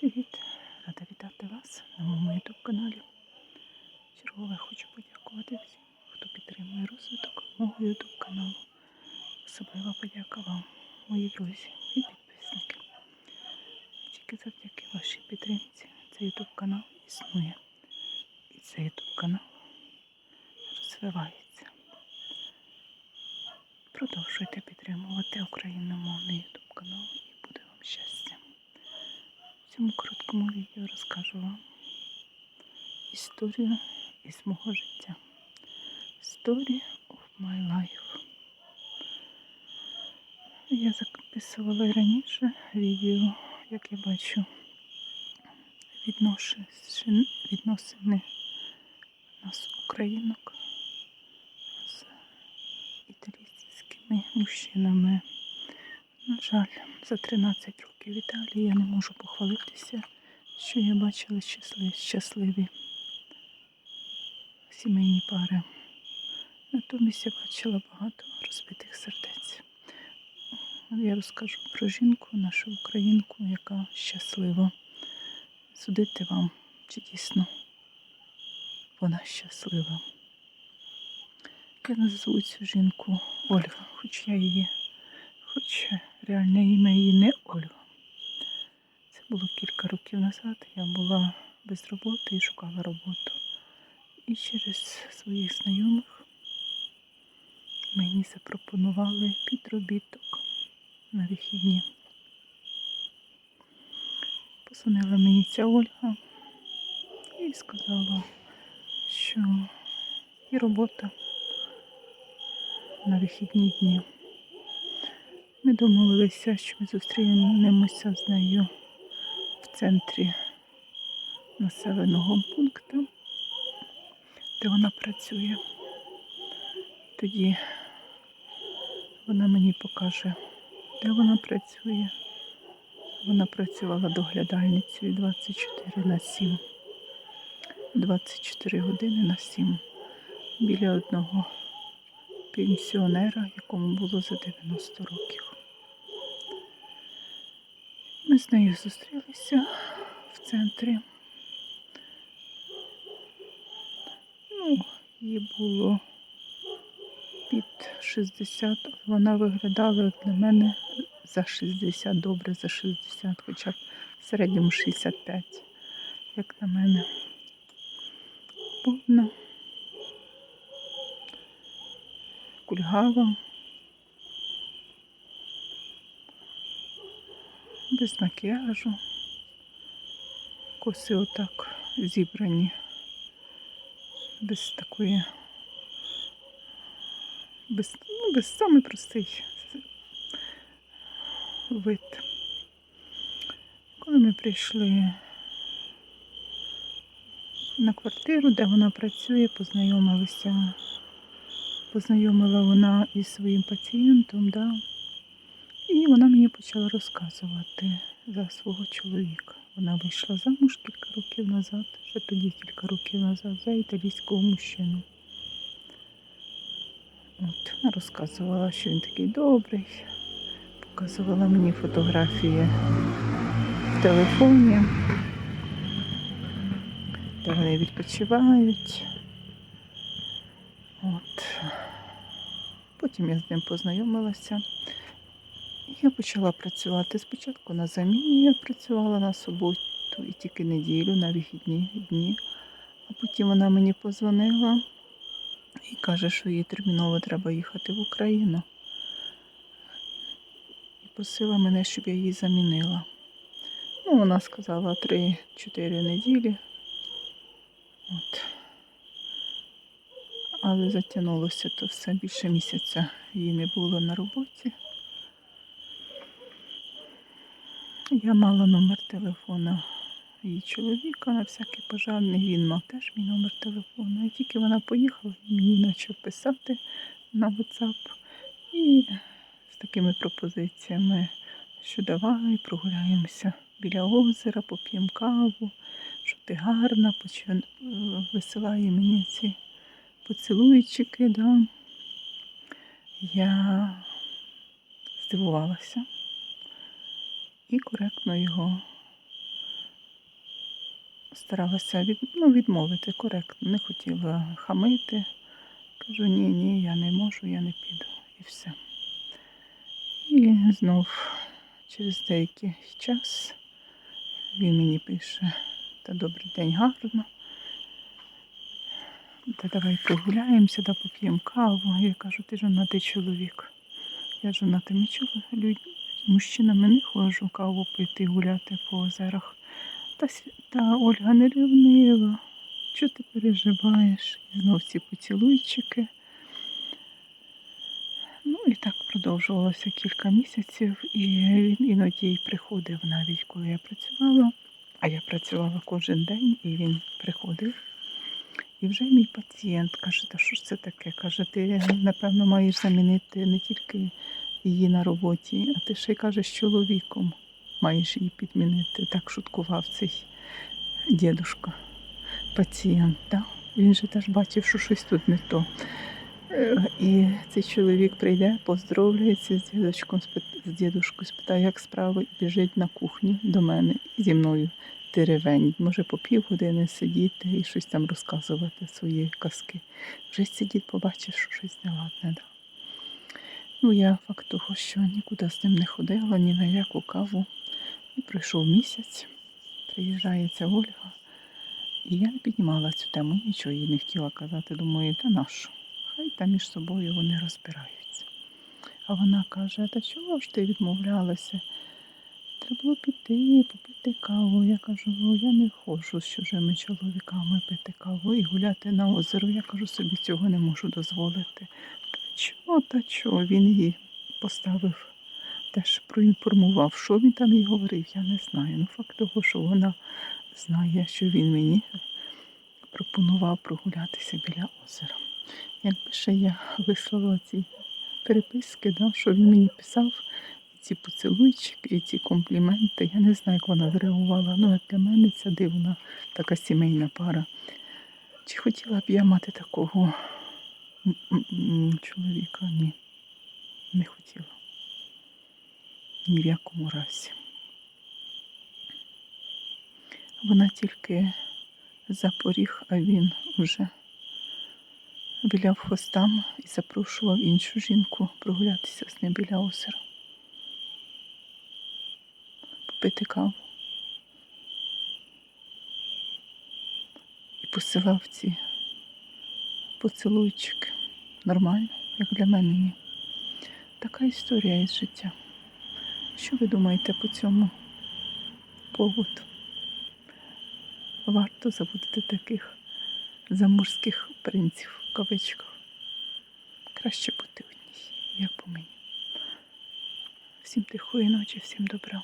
Привіт! Рада вітати вас на моєму YouTube каналі. Чергове хочу подякувати всім, хто підтримує розвиток мого YouTube каналу. Особлива подяка вам, мої друзі і підписники. Тільки завдяки вашій підтримці цей YouTube канал існує. І цей YouTube канал розвивається. Продовжуйте підтримувати україномовний YouTube канал і буде вам щастя. Цьому короткому відео розкажу вам історію із мого життя. Story of my life. Я записувала раніше відео, як я бачу, відносини нас, українок, з італійськими мужчинами. На жаль, за 13 років в Італії я не можу похвалитися, що я бачила щасливі, щасливі сімейні пари. Натомість я бачила багато розбитих сердець. Я розкажу про жінку, нашу українку, яка щаслива. Судити вам, чи дійсно вона щаслива. Я назву цю жінку Ольга, хоч я її Хоч реальне ім'я її не Ольга. Було кілька років назад. Я була без роботи і шукала роботу. І через своїх знайомих мені запропонували підробіток на вихідні. Позвонила мені ця Ольга і сказала, що є робота на вихідні дні. Ми домовилися, що ми зустрінемося з нею центрі населеного пункту, де вона працює. Тоді вона мені покаже, де вона працює. Вона працювала доглядальницею 24 на 7, 24 години на 7 біля одного пенсіонера, якому було за 90 років. Ми з нею зустрілися в центрі. Ну, їй було під 60, вона виглядала для мене за 60, добре за 60, хоча б в середньому 65, як на мене. Повна, кульгава. без макіяжу. Коси отак зібрані, без такої, без, ну, без самий простий вид. Коли ми прийшли на квартиру, де вона працює, познайомилися, познайомила вона із своїм пацієнтом, да, і вона мені почала розказувати за свого чоловіка. Вона вийшла замуж кілька років назад, ще тоді кілька років назад, за італійського мужчину. От, Вона розказувала, що він такий добрий, показувала мені фотографії в телефоні, де вони відпочивають. От. Потім я з ним познайомилася. Я почала працювати спочатку на заміні, я працювала на суботу і тільки неділю, на вихідні дні. А потім вона мені позвонила і каже, що їй терміново треба їхати в Україну. І просила мене, щоб я її замінила. Ну, вона сказала 3-4 неділі. От. Але затягнулося то все більше місяця її не було на роботі. Я мала номер телефона її чоловіка на всякий пожарний. Він мав теж мій номер телефону. І тільки вона поїхала, мені почав писати на WhatsApp. І з такими пропозиціями, що давай прогуляємося біля озера, поп'ємо каву, що ти гарна, почав, висилає мені ці поцілуйчики. Да. Я здивувалася і коректно його старалася від, ну, відмовити коректно, не хотіла хамити. Кажу, ні, ні, я не можу, я не піду. І все. І знов через деякий час він мені пише, та добрий день, гарно. Та давай прогуляємося, да поп'ємо каву. Я кажу, ти жонатий чоловік. Я жонатими чоловік. Мужчинами не ходжу каву пити, гуляти по озерах. Та, та Ольга не ревнива. Чого ти переживаєш? І знов ці поцілуйчики. Ну і так продовжувалося кілька місяців, і він іноді приходив навіть, коли я працювала. А я працювала кожен день, і він приходив. І вже мій пацієнт каже, та що ж це таке? Каже, ти напевно маєш замінити не тільки її на роботі, а ти ще й каже, чоловіком маєш її підмінити. Так шуткував цей дідушка, пацієнт. Да? Він же теж бачив, що щось тут не то. Е, І цей чоловік прийде, поздоровлюється з дідочком, з дідушкою, спитає, як справи, і біжить на кухню до мене зі мною теревень. Може по півгодини сидіти і щось там розказувати свої казки. Вже цей побачив, що щось неладне. Да. Ну, я факт того, що нікуди з ним не ходила, ні на яку каву. І пройшов місяць, приїжджає ця Ольга. І я не піднімала цю тему, нічого їй не хотіла казати. Думаю, та нащо? Хай там між собою вони розбираються. А вона каже, та чого ж ти відмовлялася? Треба було піти, попити каву. Я кажу, «Ну, я не ходжу з чужими чоловіками пити каву і гуляти на озеро. Я кажу, собі цього не можу дозволити. Чого, та чого? Він її поставив, теж проінформував, що він там їй говорив, я не знаю. Ну, факт того, що вона знає, що він мені пропонував прогулятися біля озера. Якби ще я вислала ці переписки, да, що він мені писав, і ці поцілуйчики, і ці компліменти, я не знаю, як вона зреагувала. Ну, як для мене це дивна така сімейна пара. Чи хотіла б я мати такого чоловіка? Ні, не хотіла. Ні в якому разі. Вона тільки за поріг, а він уже виляв хвостам і запрошував іншу жінку прогулятися з ним біля озера. Попити каву. І посилав ці поцілуйчики. Нормально, як для мене ні. Така історія із життя. Що ви думаєте по цьому поводу? Варто забути таких заморських принців в кавичках. Краще бути одній, як по мені. Всім тихої ночі, всім добра.